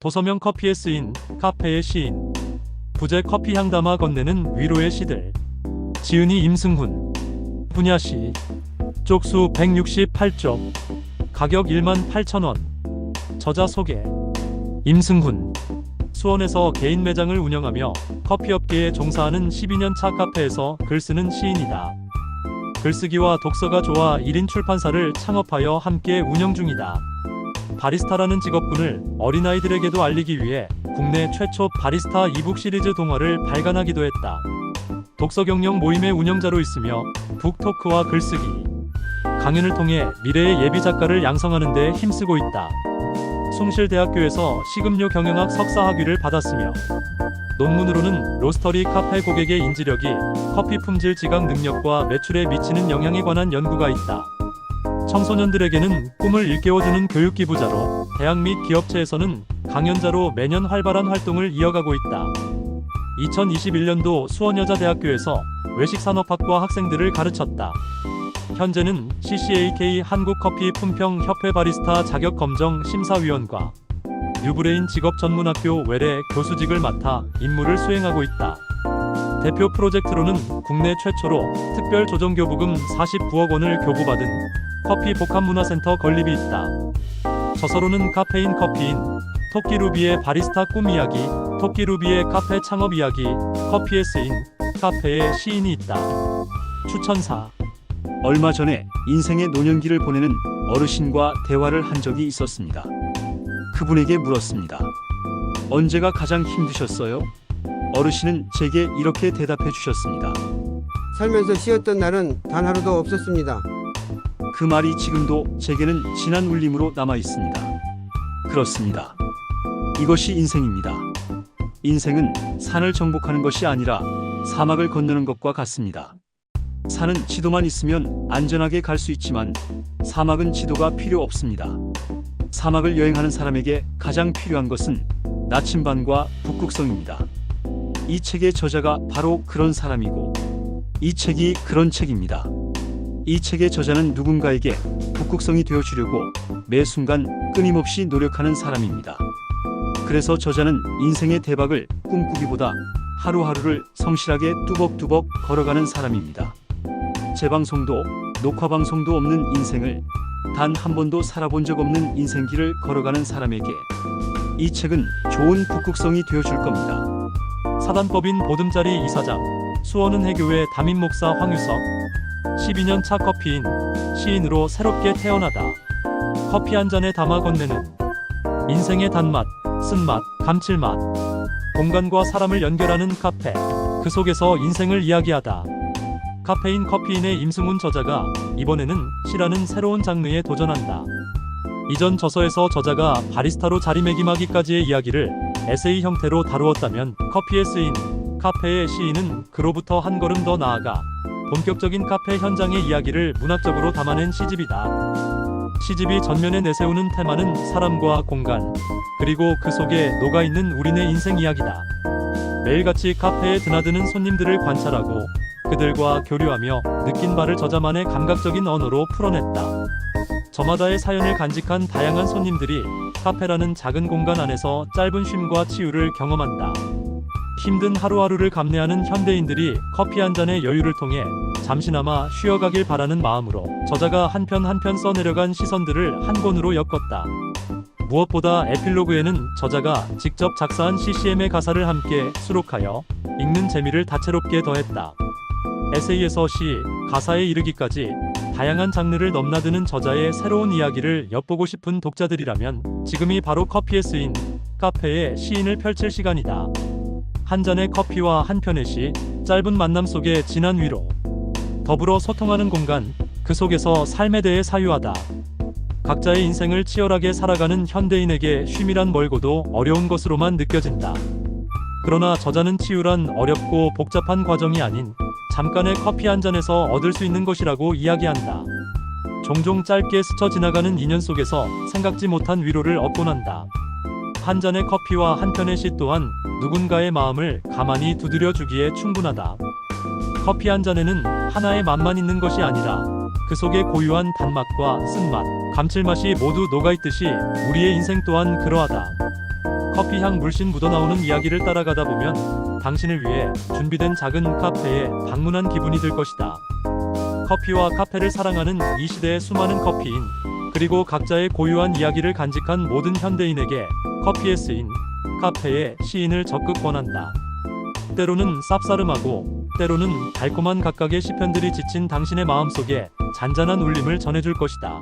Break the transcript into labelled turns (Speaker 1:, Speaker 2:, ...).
Speaker 1: 도서명 커피에 쓰인 카페의 시인. 부재 커피 향 담아 건네는 위로의 시들. 지은이 임승훈. 분야시 쪽수 168쪽. 가격 1만 8천원. 저자 소개. 임승훈. 수원에서 개인 매장을 운영하며 커피업계에 종사하는 12년 차 카페에서 글쓰는 시인이다. 글쓰기와 독서가 좋아 1인 출판사를 창업하여 함께 운영 중이다. 바리스타라는 직업군을 어린아이들에게도 알리기 위해 국내 최초 바리스타 이북 시리즈 동화를 발간하기도 했다. 독서 경영 모임의 운영자로 있으며 북토크와 글쓰기, 강연을 통해 미래의 예비 작가를 양성하는 데 힘쓰고 있다. 숭실대학교에서 식음료 경영학 석사 학위를 받았으며 논문으로는 로스터리 카페 고객의 인지력이 커피 품질 지각 능력과 매출에 미치는 영향에 관한 연구가 있다. 청소년들에게는 꿈을 일깨워주는 교육 기부자로 대학 및 기업체에서는 강연자로 매년 활발한 활동을 이어가고 있다. 2021년도 수원여자대학교에서 외식산업학과 학생들을 가르쳤다. 현재는 CCAK 한국커피 품평협회 바리스타 자격검정 심사위원과 뉴브레인 직업전문학교 외래 교수직을 맡아 임무를 수행하고 있다. 대표 프로젝트로는 국내 최초로 특별 조정교부금 49억 원을 교부받은 커피 복합문화센터 건립이 있다. 저서로는 카페인 커피인 토끼루비의 바리스타 꿈 이야기, 토끼루비의 카페 창업 이야기, 커피에 쓰인 카페의 시인이 있다. 추천사
Speaker 2: 얼마 전에 인생의 노년기를 보내는 어르신과 대화를 한 적이 있었습니다. 그분에게 물었습니다. 언제가 가장 힘드셨어요? 어르신은 제게 이렇게 대답해 주셨습니다.
Speaker 3: 살면서 쉬었던 날은 단 하루도 없었습니다.
Speaker 2: 그 말이 지금도 제게는 진한 울림으로 남아 있습니다. 그렇습니다. 이것이 인생입니다. 인생은 산을 정복하는 것이 아니라 사막을 건너는 것과 같습니다. 산은 지도만 있으면 안전하게 갈 수 있지만 사막은 지도가 필요 없습니다. 사막을 여행하는 사람에게 가장 필요한 것은 나침반과 북극성입니다. 이 책의 저자가 바로 그런 사람이고 이 책이 그런 책입니다. 이 책의 저자는 누군가에게 북극성이 되어 주려고 매 순간 끊임없이 노력하는 사람입니다. 그래서 저자는 인생의 대박을 꿈꾸기보다 하루하루를 성실하게 뚜벅뚜벅 걸어가는 사람입니다. 재방송도 녹화방송도 없는 인생을 단 한 번도 살아본 적 없는 인생길을 걸어가는 사람에게 이 책은 좋은 북극성이 되어줄 겁니다.
Speaker 1: 사단법인 보듬자리 이사장 수원은혜교회 담임 목사 황유석 12년 차 커피인 시인으로 새롭게 태어나다. 커피 한 잔에 담아 건네는 인생의 단맛, 쓴맛, 감칠맛 공간과 사람을 연결하는 카페 그 속에서 인생을 이야기하다. 카페인 커피인의 임승훈 저자가 이번에는 시라는 새로운 장르에 도전한다. 이전 저서에서 저자가 바리스타로 자리매김하기까지의 이야기를 에세이 형태로 다루었다면 커피에 쓰인 카페의 시인은 그로부터 한 걸음 더 나아가 본격적인 카페 현장의 이야기를 문학적으로 담아낸 시집이다. 시집이 전면에 내세우는 테마는 사람과 공간, 그리고 그 속에 녹아있는 우리네 인생 이야기다. 매일같이 카페에 드나드는 손님들을 관찰하고 그들과 교류하며 느낀 바를 저자만의 감각적인 언어로 풀어냈다. 저마다의 사연을 간직한 다양한 손님들이 카페라는 작은 공간 안에서 짧은 쉼과 치유를 경험한다. 힘든 하루하루를 감내하는 현대인들이 커피 한 잔의 여유를 통해 잠시나마 쉬어가길 바라는 마음으로 저자가 한 편 한 편 써내려간 시선들을 한 권으로 엮었다. 무엇보다 에필로그에는 저자가 직접 작사한 CCM의 가사를 함께 수록하여 읽는 재미를 다채롭게 더했다. 에세이에서 시, 가사에 이르기까지 다양한 장르를 넘나드는 저자의 새로운 이야기를 엿보고 싶은 독자들이라면 지금이 바로 커피에 쓰인 카페의 시인을 펼칠 시간이다. 한 잔의 커피와 한 편의 시, 짧은 만남 속의 진한 위로. 더불어 소통하는 공간, 그 속에서 삶에 대해 사유하다. 각자의 인생을 치열하게 살아가는 현대인에게 쉼이란 멀고도 어려운 것으로만 느껴진다. 그러나 저자는 치유란 어렵고 복잡한 과정이 아닌 잠깐의 커피 한 잔에서 얻을 수 있는 것이라고 이야기한다. 종종 짧게 스쳐 지나가는 인연 속에서 생각지 못한 위로를 얻곤 한다. 한 잔의 커피와 한 편의 시 또한 누군가의 마음을 가만히 두드려 주기에 충분하다. 커피 한 잔에는 하나의 맛만 있는 것이 아니라 그 속에 고유한 단맛과 쓴맛, 감칠맛이 모두 녹아있듯이 우리의 인생 또한 그러하다. 커피 향 물씬 묻어나오는 이야기를 따라가다 보면 당신을 위해 준비된 작은 카페에 방문한 기분이 들 것이다. 커피와 카페를 사랑하는 이 시대의 수많은 커피인 그리고 각자의 고유한 이야기를 간직한 모든 현대인에게 커피에 쓰인 카페의 시인을 적극 권한다. 때로는 쌉싸름하고 때로는 달콤한 각각의 시편들이 지친 당신의 마음속에 잔잔한 울림을 전해줄 것이다.